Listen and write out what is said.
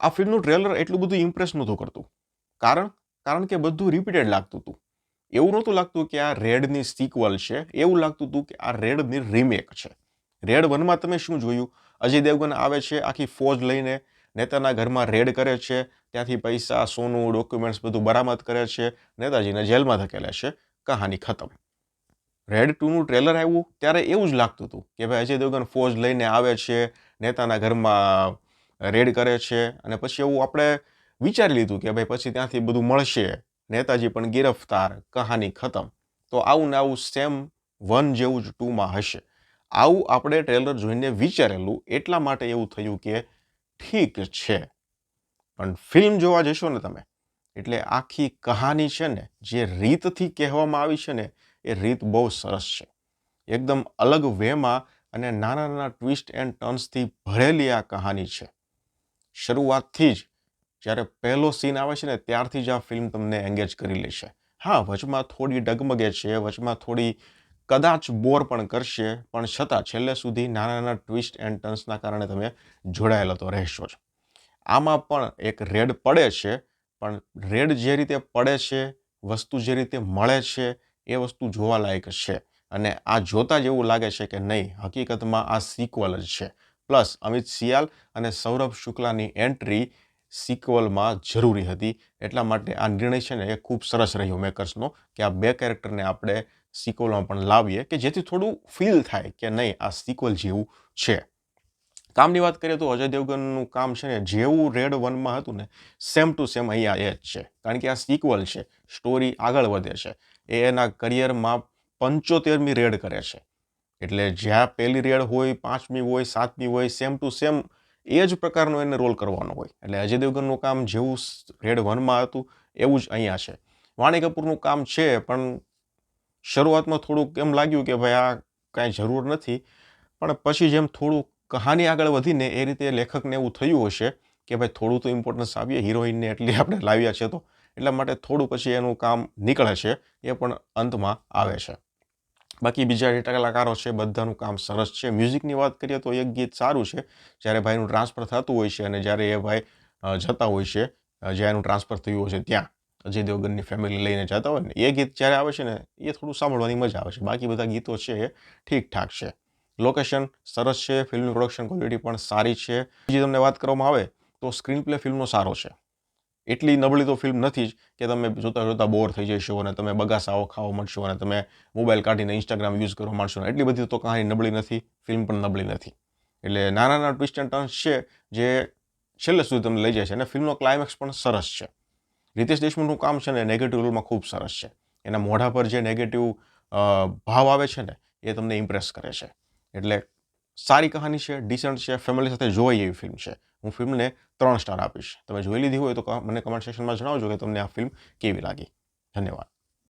આ ફિલ્મનું ટ્રેલર એટલું બધું ઇમ્પ્રેસ નહોતું કરતું. કારણ? કારણ કે બધું રિપીટેડ લાગતું હતું. એવું નહોતું લાગતું કે આ રેડની સિક્વલ છે. એવું લાગતું હતું કે આ રેડની રીમેક છે. રેડ વનમાં તમે શું જોયું? અજય દેવગન આવે છે, આખી ફોજ લઈને નેતાના ઘરમાં રેડ કરે છે, ત્યાંથી પૈસા, સોનું ડોક્યુમેન્ટ્સ બધું બરામદ કરે છે, નેતાજીને જેલમાં ધકેલે છે. કહાની ખતમ. રેડ ટુનું ટ્રેલર આવ્યું ત્યારે એવું જ લાગતું હતું કે ભાઈ અજય દેવગન ફોજ લઈને આવે છે, નેતાના ઘરમાં રેડ કરે છે અને પછી એવું આપણે વિચારી લીધું કે ભાઈ પછી ત્યાંથી બધું મળશે. નેતાજી પણ ગિરફતાર, કહાની ખતમ. તો આવું ને આવું સેમ વન જેવું જ ટુમાં હશે. આવું આપણે ટ્રેલર જોઈને વિચારેલું એટલા માટે એવું થયું કે ઠીક છે. પણ ફિલ્મ જોવા જશો ને તમે, એટલે આખી કહાની છે ને, જે રીતથી કહેવામાં આવી છે ને, એ રીત બહુ સરસ છે. એકદમ અલગ વેમાં અને નાના નાના ટ્વિસ્ટ એન્ડ ટર્ન્સથી ભરેલી આ કહાની છે. શરૂઆતથી જ જ્યારે પહેલો સીન આવે છે ને, ત્યારથી જ આ ફિલ્મ તમને એંગેજ કરી લેશે હા, વચમાં થોડી ડગમગે છે, વચમાં થોડી કદાચ બોર પણ કરશે, પણ છતાં છેલ્લે સુધી નાના નાના ટ્વિસ્ટ એન્ડ ટર્ન્સના કારણે તમે જોડાયેલા તો રહેશો જ. આમાં પણ એક રેડ પડે છે, પણ રેડ જે રીતે પડે છે, વસ્તુ જે રીતે મળે છે, એ વસ્તુ જોવાલાયક છે. અને આ જોતા જ એવું લાગે છે કે નહીં, હકીકતમાં આ સિક્વલ જ છે. પ્લસ અમિત સિયાલ અને સૌરભ શુક્લાની એન્ટ્રી સિક્વલમાં જરૂરી હતી. એટલા માટે આ નિર્ણય છે ને એ ખૂબ સરસ રહ્યો મેકર્સનો કે આ બે કેરેક્ટરને આપણે સિક્વલમાં પણ લાવીએ કે જેથી થોડું ફીલ થાય કે નહીં, આ સિક્વલ જેવું છે. કામની વાત કરીએ તો અજય દેવગનનું કામ છે ને જેવું રેડ વનમાં હતું ને સેમ ટુ સેમ અહીંયા એ જ છે. કારણ કે આ સિક્વલ છે સ્ટોરી આગળ વધે છે. એ એના કરિયરમાં પંચોતેરમી રેડ કરે છે. એટલે જ્યાં પહેલી રેડ હોય, પાંચમી હોય, સાતમી હોય સેમ ટુ સેમ એ જ પ્રકારનો એને રોલ કરવાનો હોય. એટલે અજય દેવગનનું કામ જેવું રેડ વનમાં હતું, એવું જ અહીંયા છે. વાણી કપૂરનું કામ છે, પણ શરૂઆતમાં થોડુંક એમ લાગ્યું કે ભાઈ આ કાંઈ જરૂર નથી. પણ પછી જેમ થોડું કહાની આગળ વધીને એ રીતે લેખકને એવું થયું હશે કે ભાઈ થોડું તો ઇમ્પોર્ટન્સ આવીએ હિરોઈનને એટલી આપણે લાવ્યા છે તો. એટલા માટે થોડું પછી એનું કામ નીકળે છે, એ પણ અંતમાં આવે છે. બાકી બીજા જે કલાકારો છે, બધાનું કામ સરસ છે. મ્યુઝિકની વાત કરીએ તો એક ગીત સારું છે, જ્યારે ભાઈનું ટ્રાન્સફર થતું હોય છે અને જ્યારે એ ભાઈ જતા હોય છે જ્યાં એનું ટ્રાન્સફર થયું હોય છે, ત્યાં અજય દેવગનની ફેમિલી લઈને જતા હોય ને, એ ગીત જ્યારે આવે છે ને, એ થોડું સાંભળવાની મજા આવે છે. બાકી બધા ગીતો છે એ ઠીકઠાક છે. લોકેશન સરસ છે, ફિલ્મની પ્રોડક્શન ક્વોલિટી પણ સારી છે. બીજી તમને વાત કરવામાં આવે તો સ્ક્રીન પ્લે ફિલ્મનો સારો છે. એટલી નબળી તો ફિલ્મ નથી જ કે તમે જોતા જોતા બોર થઈ જશો અને તમે બગાસાઓ ખાવા મળશો અને તમે મોબાઈલ કાઢીને ઇન્સ્ટાગ્રામ યુઝ કરવા માંડશો. એટલી બધી તો કહાની નબળી નથી ફિલ્મ પણ નબળી નથી. એટલે નાના નાના ટ્વિસ્ટ એન્ડ ટર્ન્સ છે જે છેલ્લે સુધી તમને લઈ જાય છે અને ફિલ્મનો ક્લાઇમેક્સ પણ સરસ છે. રિતેશ દેશમુખનું કામ છે ને નેગેટિવ રોલમાં ખૂબ સરસ છે. એના મોઢા પર જે નેગેટિવ ભાવ આવે છે ને, એ તમને ઇમ્પ્રેસ કરે છે. એટલે સારી કહાની છે ડિસન્ટ છે ફેમિલી સાથે જોવાય એવી ફિલ્મ છે. હું ફિલ્મને ત્રણ સ્ટાર આપીશ. તમે જોઈ લીધી હોય તો મને કમેન્ટ સેક્શનમાં જણાવજો કે તમને આ ફિલ્મ કેવી લાગી. ધન્યવાદ.